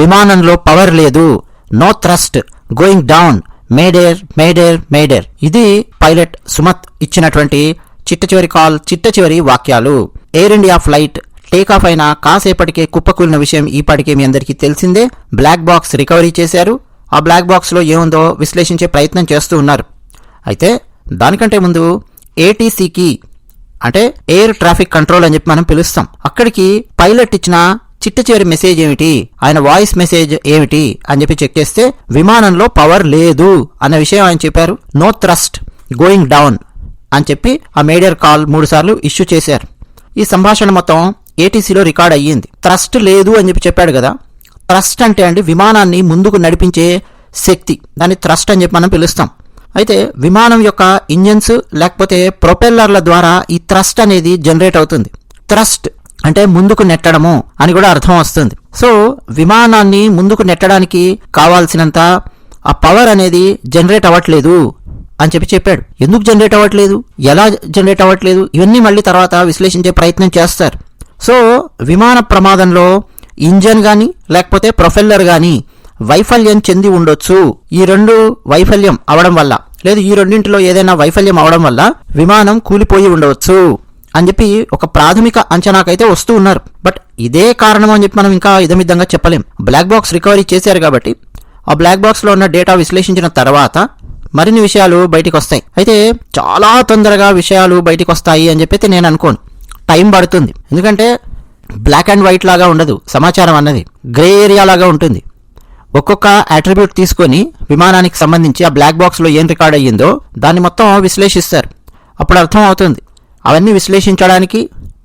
విమానంలో పవర్ లేదు. No thrust going down. Mayday mayday mayday. ఇది పైలట్ సుమత్ ఇచ్చినటువంటి చిట్ట చివరి కాల్ చిట్ట చివరి వాక్యాలు. Air India flight take off అయిన కాసేపటికే కుప్పకూలిన విషయం ఈపాటికే మీ అందరికీ తెలిసిందే. బ్లాక్ బాక్స్ రికవరీ చేశారు. ఆ బ్లాక్ బాక్స్లో ఏముందో విశ్లేషించే ప్రయత్నం చేస్తూ ఉన్నారు. అయితే దానికంటే ముందు ఏటీసీకి అంటే ఎయిర్ ట్రాఫిక్ కంట్రోల్ అని చెప్పి మనం పిలుస్తాం. అక్కడికి పైలట్ ఇచ్చిన చిట్ట చివరి మెసేజ్ ఏమిటి? ఆయన వాయిస్ మెసేజ్ ఏమిటి? అని చెప్పి చెక్ చేస్తే విమానంలో పవర్ లేదు అన్న విషయం ఆయన చెప్పారు. నో థ్రస్ట్ గోయింగ్ డౌన్ అని చెప్పి ఆ మేడియర్ కాల్ మూడు సార్లు ఇష్యూ చేశారు. ఈ సంభాషణ మొత్తం ఏటీసీలో రికార్డ్ అయ్యింది. థ్రస్ట్ లేదు అని చెప్పి చెప్పాడు కదా. థ్రస్ట్ అంటే అండి విమానాన్ని ముందుకు నడిపించే శక్తి. దాన్ని థ్రస్ట్ అని చెప్పి మనం పిలుస్తాం. అయితే విమానం యొక్క ఇంజన్స్ లేకపోతే ప్రొపెల్లర్ల ద్వారా ఈ థ్రస్ట్ అనేది జనరేట్ అవుతుంది. థ్రస్ట్ అంటే ముందుకు నెట్టడము అని కూడా అర్థం వస్తుంది. సో విమానాన్ని ముందుకు నెట్టడానికి కావాల్సినంత ఆ పవర్ అనేది జనరేట్ అవ్వట్లేదు అని చెప్పి చెప్పాడు. ఎందుకు జనరేట్ అవ్వట్లేదు? ఎలా జనరేట్ అవ్వట్లేదు? ఇవన్నీ మళ్ళీ తర్వాత విశ్లేషించే ప్రయత్నం చేస్తారు. సో విమాన ప్రమాదంలో ఇంజన్ కానీ లేకపోతే ప్రొఫెల్లర్ కానీ వైఫల్యం చెంది ఉండొచ్చు. ఈ రెండు వైఫల్యం అవడం వల్ల లేదు ఈ రెండింటిలో ఏదైనా వైఫల్యం అవడం వల్ల విమానం కూలిపోయి ఉండవచ్చు అని చెప్పి ఒక ప్రాథమిక అంచనాకైతే వస్తూ ఉన్నారు. బట్ ఇదే కారణం అని చెప్పి మనం ఇంకా ఇదమిద్దంగా చెప్పలేం. బ్లాక్ బాక్స్ రికవరీ చేశారు కాబట్టి ఆ బ్లాక్ బాక్స్లో ఉన్న డేటా విశ్లేషించిన తర్వాత మరిన్ని విషయాలు బయటికి వస్తాయి. అయితే చాలా తొందరగా విషయాలు బయటికి వస్తాయి అని చెప్పి నేను అనుకోను. టైం పడుతుంది. ఎందుకంటే బ్లాక్ అండ్ వైట్ లాగా ఉండదు. సమాచారం అన్నది గ్రే ఏరియా లాగా ఉంటుంది. ఒక్కొక్క అట్రిబ్యూట్ తీసుకొని విమానానికి సంబంధించి ఆ బ్లాక్ బాక్స్లో ఏం రికార్డ్ అయ్యిందో దాన్ని మొత్తం విశ్లేషిస్తారు. అప్పుడు అర్థం అవుతుంది. అవన్నీ విశ్లేషించడానికి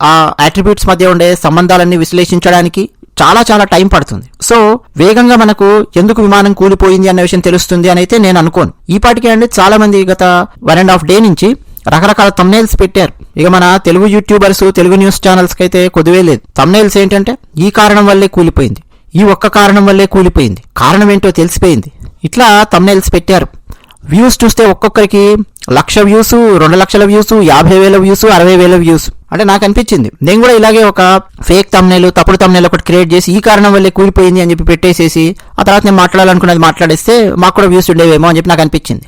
ఆ యాట్రిబ్యూట్స్ మధ్య ఉండే సంబంధాలన్నీ విశ్లేషించడానికి చాలా చాలా టైం పడుతుంది. సో వేగంగా మనకు ఎందుకు విమానం కూలిపోయింది అన్న విషయం తెలుస్తుంది అని అయితే నేను అనుకోను. ఈ పాటికే అండి చాలా మంది గత వన్ అండ్ హాఫ్ డే నుంచి రకరకాల తమ్నైల్స్ పెట్టారు. ఇక మన తెలుగు యూట్యూబర్స్ తెలుగు న్యూస్ ఛానల్స్కి అయితే కొద్దివే లేదు. తమ్నైల్స్ ఏంటంటే ఈ కారణం వల్లే కూలిపోయింది. ఈ ఒక్క కారణం వల్లే కూలిపోయింది. కారణం ఏంటో తెలిసిపోయింది. ఇట్లా తమ్నైల్స్ పెట్టారు. వ్యూస్ చూస్తే ఒక్కొక్కరికి లక్ష వ్యూస్ రెండు లక్షల వ్యూస్ యాభై వేల వ్యూస్ అరవై వేల వ్యూస్. అంటే నాకు అనిపించింది. నేను కూడా ఇలాగే ఒక ఫేక్ తమ్నేలు తప్పుడు తమ్నేలు ఒకటి క్రియేట్ చేసి ఈ కారణం వల్లే కూలిపోయింది అని చెప్పి పెట్టేసేసి ఆ తర్వాత నేను మాట్లాడాలనుకున్నది మాట్లాడేస్తే మాకు కూడా వ్యూస్ ఉండేవేమో అని చెప్పి నాకు అనిపించింది.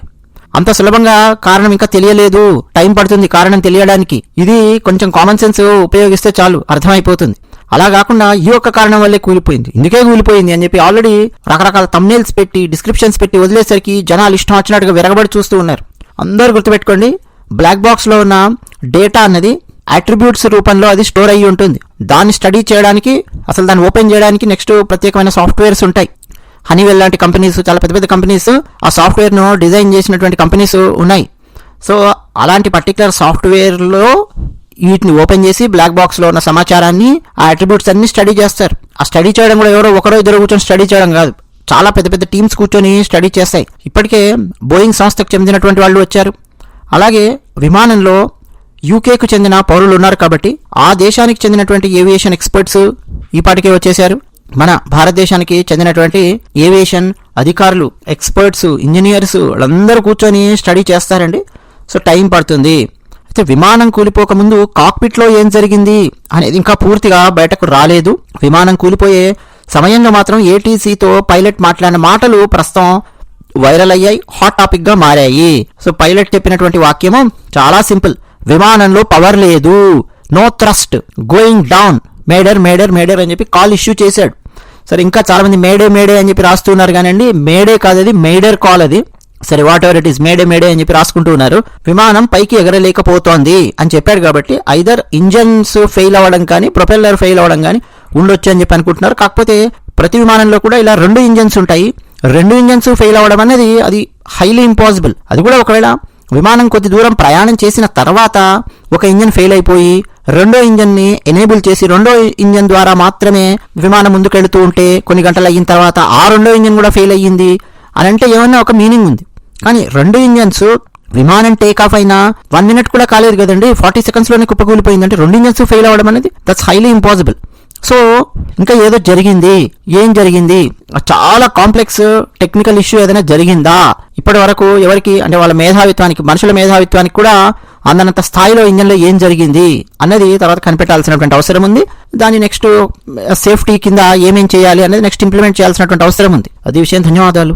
అంత సులభంగా కారణం ఇంకా తెలియలేదు. టైం పడుతుంది కారణం తెలియడానికి. ఇది కొంచెం కామన్ సెన్స్ ఉపయోగిస్తే చాలు. అర్థమైపోతుంది. అలా కాకుండా ఈ ఒక్క కారణం వల్లే కూలిపోయింది. ఇందుకే కూలిపోయింది అని చెప్పి ఆల్రెడీ రకరకాల తమ్నేల్స్ పెట్టి డిస్క్రిప్షన్స్ పెట్టి వదిలేసరికి జనాలు ఇష్టం వచ్చినట్టుగా విరగబడి చూస్తూ ఉన్నారు. అందరూ గుర్తుపెట్టుకోండి బ్లాక్ బాక్స్లో ఉన్న డేటా అన్నది అట్రిబ్యూట్స్ రూపంలో అది స్టోర్ అయ్యి ఉంటుంది. దాన్ని స్టడీ చేయడానికి అసలు దాన్ని ఓపెన్ చేయడానికి నెక్స్ట్ ప్రత్యేకమైన సాఫ్ట్వేర్స్ ఉంటాయి. హనీవెల్ లాంటి కంపెనీస్ చాలా పెద్ద పెద్ద కంపెనీస్ ఆ సాఫ్ట్వేర్ను డిజైన్ చేసినటువంటి కంపెనీస్ ఉన్నాయి. సో అలాంటి పర్టికులర్ సాఫ్ట్వేర్లో వీటిని ఓపెన్ చేసి బ్లాక్ బాక్స్లో ఉన్న సమాచారాన్ని ఆ అట్రిబ్యూట్స్ అన్ని స్టడీ చేస్తారు. ఆ స్టడీ చేయడం కూడా ఎవరో ఒకరో ఇద్దరు కూర్చొని స్టడీ చేయడం కాదు. చాలా పెద్ద పెద్ద టీమ్స్ కూర్చొని స్టడీ చేస్తాయి. ఇప్పటికే బోయింగ్ సంస్థకు చెందినటువంటి వాళ్ళు వచ్చారు. అలాగే విమానంలో యూకేకు చెందిన పౌరులు ఉన్నారు కాబట్టి ఆ దేశానికి చెందినటువంటి ఏవియేషన్ ఎక్స్పర్ట్స్ ఈ పాటికే వచ్చేశారు. మన భారతదేశానికి చెందినటువంటి ఏవియేషన్ అధికారులు ఎక్స్పర్ట్స్ ఇంజనీర్స్ వాళ్ళందరూ కూర్చొని స్టడీ చేస్తారండి. సో టైం పడుతుంది. అయితే విమానం కూలిపోక ముందు కాక్పిట్లో ఏం జరిగింది అనేది ఇంకా పూర్తిగా బయటకు రాలేదు. విమానం కూలిపోయే సమయంలో మాత్రం ఏటీసీతో పైలట్ మాట్లాడిన మాటలు ప్రస్తుతం వైరల్ అయ్యాయి హాట్ టాపిక్గా మారాయి. సో పైలట్ చెప్పినటువంటి వాక్యము చాలా సింపుల్. విమానంలో పవర్ లేదు. No thrust. Going down. Mayday mayday mayday అని చెప్పి కాల్ ఇష్యూ చేశాడు. సరే ఇంకా చాలా మంది మేడే మేడే అని చెప్పి రాస్తున్నారు కానండి. మేడే కాదు అది మేడర్ కాల్ అది. సరే whatever it is mayday mayday అని చెప్పి రాసుకుంటూ ఉన్నారు. విమానం పైకి ఎగరలేకపోతోంది అని చెప్పాడు కాబట్టి ఐదర్ ఇంజన్స్ ఫెయిల్ అవ్వడం కానీ ప్రొపెల్లర్ ఫెయిల్ అవ్వడం కానీ ఉండొచ్చు అని చెప్పి అనుకుంటున్నారు. కాకపోతే ప్రతి విమానంలో కూడా ఇలా రెండు ఇంజన్స్ ఉంటాయి. రెండు ఇంజన్స్ ఫెయిల్ అవ్వడం అనేది అది హైలీ ఇంపాసిబుల్ అది కూడా ఒకవేళ విమానం కొద్ది దూరం ప్రయాణం చేసిన తర్వాత ఒక ఇంజన్ ఫెయిల్ అయిపోయి రెండో ఇంజన్ని ఎనేబుల్ చేసి రెండో ఇంజన్ ద్వారా మాత్రమే విమానం ముందుకెళ్తూ ఉంటే కొన్ని గంటలు అయిన తర్వాత ఆ రెండో ఇంజన్ కూడా ఫెయిల్ అయ్యింది. అని అంటే ఏమన్నా ఒక మీనింగ్ ఉంది. కానీ రెండు ఇంజన్స్ విమానం టేక్ ఆఫ్ అయినా వన్ మినిట్ కూడా కాలేదు కదండి. ఫార్టీ సెకండ్స్లోనే కుప్పకూలిపోయింది అంటే రెండు ఇంజన్స్ ఫెయిల్ అవ్వడం అనేది దట్స్ హైలీ ఇంపాసిబుల్ సో ఇంకా ఏదో జరిగింది. ఏం జరిగింది? చాలా కాంప్లెక్స్ టెక్నికల్ ఇష్యూ ఏదైనా జరిగిందా? ఇప్పటి వరకు ఎవరికి అంటే వాళ్ళ మేధావిత్వానికి మనుషుల మేధావిత్వానికి కూడా అందనంత స్థాయిలో ఇంజన్లో ఏం జరిగింది అన్నది తర్వాత కనిపెట్టాల్సినటువంటి అవసరం ఉంది. దాని నెక్స్ట్ సేఫ్టీ కింద ఏమేం చేయాలి అనేది నెక్స్ట్ ఇంప్లిమెంట్ చేయాల్సినటువంటి అవసరం ఉంది. అది విషయం. ధన్యవాదాలు.